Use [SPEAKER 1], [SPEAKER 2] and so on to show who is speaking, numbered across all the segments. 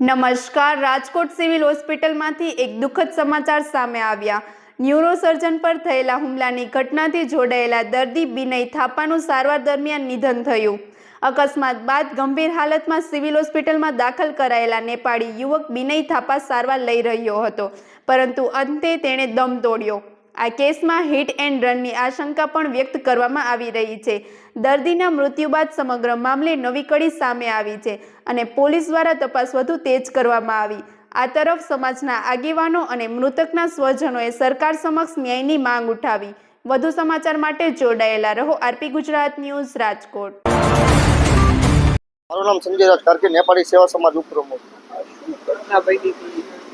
[SPEAKER 1] નમસ્કાર, રાજકોટ સિવિલ હોસ્પિટલમાંથી એક દુઃખદ સમાચાર સામે આવ્યા. ન્યુરોસર્જન પર થયેલા હુમલાની ઘટનાથી જોડાયેલા દર્દી બિનય થાપાનું સારવાર દરમિયાન નિધન થયું. અકસ્માત બાદ ગંભીર હાલતમાં સિવિલ હોસ્પિટલમાં દાખલ કરાયેલા નેપાળી યુવક બિનય થાપા સારવાર લઈ રહ્યો હતો, પરંતુ અંતે તેણે દમ તોડ્યો. આ કેસમાં હિટ એન્ડ રનની આશંકા પણ વ્યક્ત કરવામાં આવી રહી છે. દર્દીના મૃત્યુ બાદ સમગ્ર મામલે નવી કડી સામે આવી છે અને પોલીસ દ્વારા તપાસ વધુ તેજ કરવામાં આવી. આ તરફ સમાજના આગેવાનો અને મૃતકના સ્વજનોએ સરકાર સમક્ષ ન્યાયની માંગ ઉઠાવી. વધુ સમાચાર માટે જોડાયેલા રહો આરપી ગુજરાત ન્યૂઝ રાજકોટ.
[SPEAKER 2] મારું નામ સંજય રાજ કાર્કે નેપાળી સેવા સમાજ ઉપપ્રમુખ.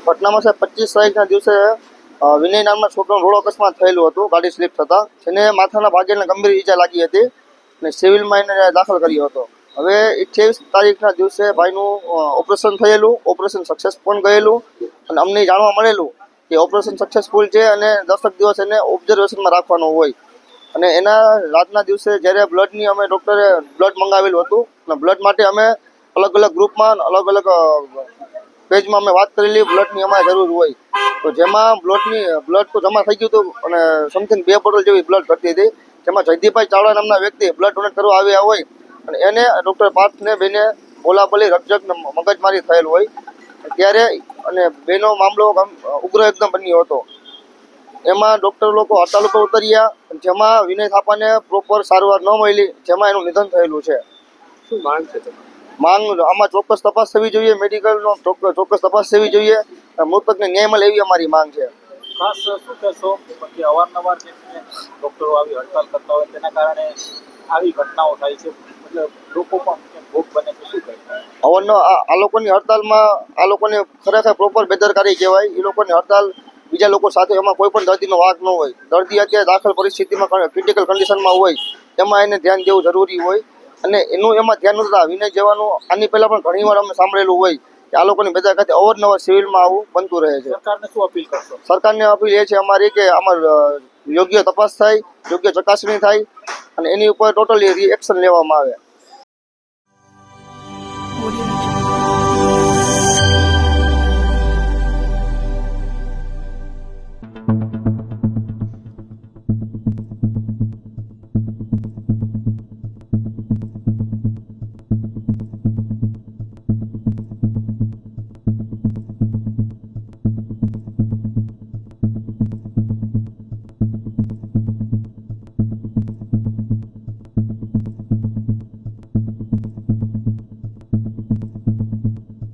[SPEAKER 2] પટનામાં સાહેબ પચીસ તારીખના દિવસે વિનય નામના છોકરાનો રોડ અકસ્માત થયેલું હતું, ગાડી સ્લીપ થતાં. જેને માથાના ભાગેને ગંભીર ઈજા લાગી હતી અને સિવિલમાં એને દાખલ કર્યો હતો. હવે અઠ્યાવીસ તારીખના દિવસે ભાઈનું ઓપરેશન થયેલું, ઓપરેશન સક્સેસ પણ ગયેલું અને અમને જાણવા મળેલું કે ઓપરેશન સક્સેસફુલ છે અને દસક દિવસ એને ઓબ્ઝર્વેશનમાં રાખવાનું હોય. અને એના રાતના દિવસે જ્યારે બ્લડની અમે ડૉક્ટરે બ્લડ મંગાવેલું હતું અને બ્લડ માટે અમે અલગ અલગ ગ્રુપમાં અલગ અલગ પેજમાં અમે વાત કરેલી, બ્લડની અમારે જરૂર હોય. તો જેમાં બ્લડની, બ્લડ તો જમા થઈ ગયું હતું અને સમથિંગ બે બોટલ જેવી બ્લડ ભરતી હતી. જેમાં જયદીપભાઈ ચાવડા નામના વ્યક્તિ બ્લડ ડોનેટ કરવા આવ્યા હોય અને એને ડૉક્ટર પાર્થને બેને બોલાબોલી રકજક મગજમારી થયેલ હોય. ત્યારે અને બેનો મામલો ઉગ્ર એકદમ બન્યો હતો. એમાં ડૉક્ટર લોકો હડતાલ ઉપર ઉતર્યા જેમાં વિનય થાપાને પ્રોપર સારવાર ન મળી, જેમાં એનું નિધન થયેલું છે.
[SPEAKER 3] શું માંગ છે
[SPEAKER 2] માંગ આમાં ચોક્કસ તપાસ થવી જોઈએ મેડિકલનો ચોક્કસ તપાસ થવી જોઈએ. અને મૃતકને ન્યાય મળે એવી અમારી માંગ છે.
[SPEAKER 3] ખાસ શું કહેશો? કે અવારનવાર જે ડૉક્ટરો આવી હડતાલ કરતા હોય તેના કારણે આવી ઘટનાઓ થાય છે. મતલબ લોકો પણ ભોગ બને છે? શું
[SPEAKER 2] અવરનો આ લોકોની હડતાલમાં આ લોકોને ખરેખર પ્રોપર બેદરકારી કહેવાય. એ લોકોની હડતાલ બીજા લોકો સાથે એમાં કોઈ પણ દર્દીનો વાંક ન હોય. દર્દી અત્યારે દાખલ પરિસ્થિતિમાં ક્રિટિકલ કન્ડિશનમાં હોય એમાં એને ધ્યાન દેવું જરૂરી હોય. અને એનું એમાં ધ્યાન નહોતા વિનય જવાનું આની પહેલા પણ ઘણીવાર અમે સાંભળેલું હોય કે આ લોકોની ખાતે અવારનવાર સિવિલમાં આવું બનતું રહે છે.
[SPEAKER 3] સરકારને શું અપીલ કરશો?
[SPEAKER 2] સરકારને અપીલ એ છે અમારી કે અમાર યોગ્ય તપાસ થાય યોગ્ય ચકાસણી થાય અને એની ઉપર ટોટલી એક્શન લેવામાં આવે.